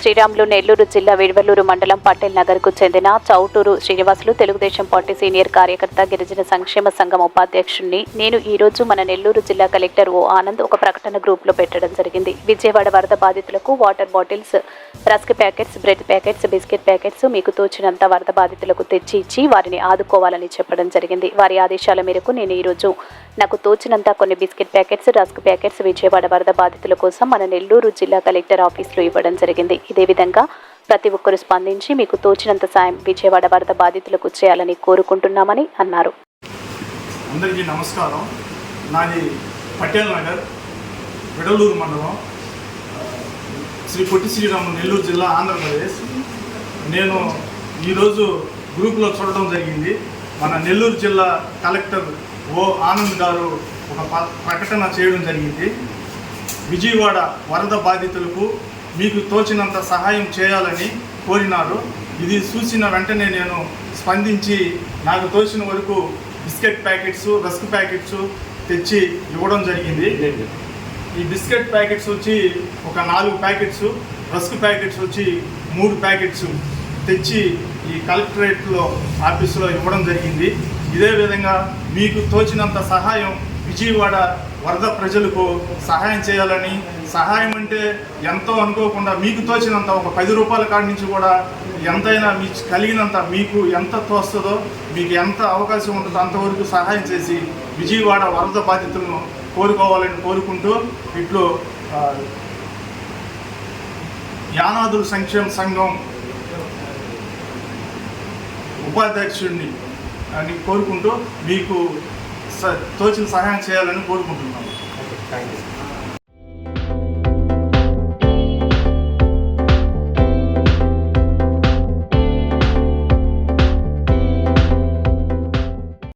శ్రీరాములు నెల్లూరు జిల్లా విడవలూరు మండలం పటేల్ నగర్కు చెందిన చౌటూరు శ్రీనివాసులు తెలుగుదేశం పార్టీ సీనియర్ కార్యకర్త గిరిజన సంక్షేమ సంఘం ఉపాధ్యక్షుడిని నేను ఈ రోజు మన నెల్లూరు జిల్లా కలెక్టర్ ఓ ఆనంద్ ఒక ప్రకటన గ్రూప్లో పెట్టడం జరిగింది. విజయవాడ వరద బాధితులకు water bottles rusk packets bread packets biscuit packets మీకు తోచినంత వరద బాధితులకు తెచ్చి ఇచ్చి వారిని ఆదుకోవాలని చెప్పడం జరిగింది. వారి ఆదేశాల మేరకు నేను ఈ రోజు నాకు తోచినంత కొన్ని biscuit packets rusk packets Vijayawada వరద బాధితుల కోసం మన నెల్లూరు జిల్లా కలెక్టర్ ఆఫీస్లో ఇవ్వడం జరిగింది. ఇదే విధంగా ప్రతి ఒక్కరు స్పందించి మీకు తోచినంత సాయం విజయవాడ వరద బాధితులకు చేయాలని కోరుకుంటున్నామని అన్నారు. అందరికీ నమస్కారం. నాది పటేల్ నగర్ విడలూరు మండలం. శ్రీ పొట్టి శ్రీరాము నెల్లూరు జిల్లా ఆంధ్రప్రదేశ్. నేను ఈరోజు గ్రూప్లో చూడడం జరిగింది. మన నెల్లూరు జిల్లా కలెక్టర్ ఓ ఆనంద్ గారు ఒక ప్రకటన చేయడం జరిగింది. విజయవాడ వరద బాధితులకు మీకు తోచినంత సహాయం చేయాలని కోరినారు. ఇది చూసిన వెంటనే నేను స్పందించి నాకు తోచిన వరకు బిస్కెట్ ప్యాకెట్స్ రస్క్ ప్యాకెట్స్ తెచ్చి ఇవ్వడం జరిగింది. ఈ బిస్కెట్ ప్యాకెట్స్ వచ్చి ఒక నాలుగు ప్యాకెట్స్ రస్క్ ప్యాకెట్స్ వచ్చి మూడు ప్యాకెట్స్ తెచ్చి ఈ కలెక్టరేట్లో ఆఫీసులో ఇవ్వడం జరిగింది. ఇదే విధంగా మీకు తోచినంత సహాయం విజయవాడ వరద ప్రజలకు సహాయం చేయాలని సహాయం అంటే ఎంతో అనుకోకుండా మీకు తోచినంత ఒక పది రూపాయల కాడి నుంచి కూడా ఎంతైనా మీ కలిగినంత మీకు ఎంత తోస్తుందో మీకు ఎంత అవకాశం ఉంటుందో అంతవరకు సహాయం చేసి విజయవాడ వరద బాధితులను కోరుకోవాలని కోరుకుంటూ ఇట్లు యానాదుల సంక్షేమ సంఘం ఉపాధ్యక్షుడిని అని కోరుకుంటూ మీకు తోచిన సహాయం చేయాలని కోరుకుంటున్నాను. Thank you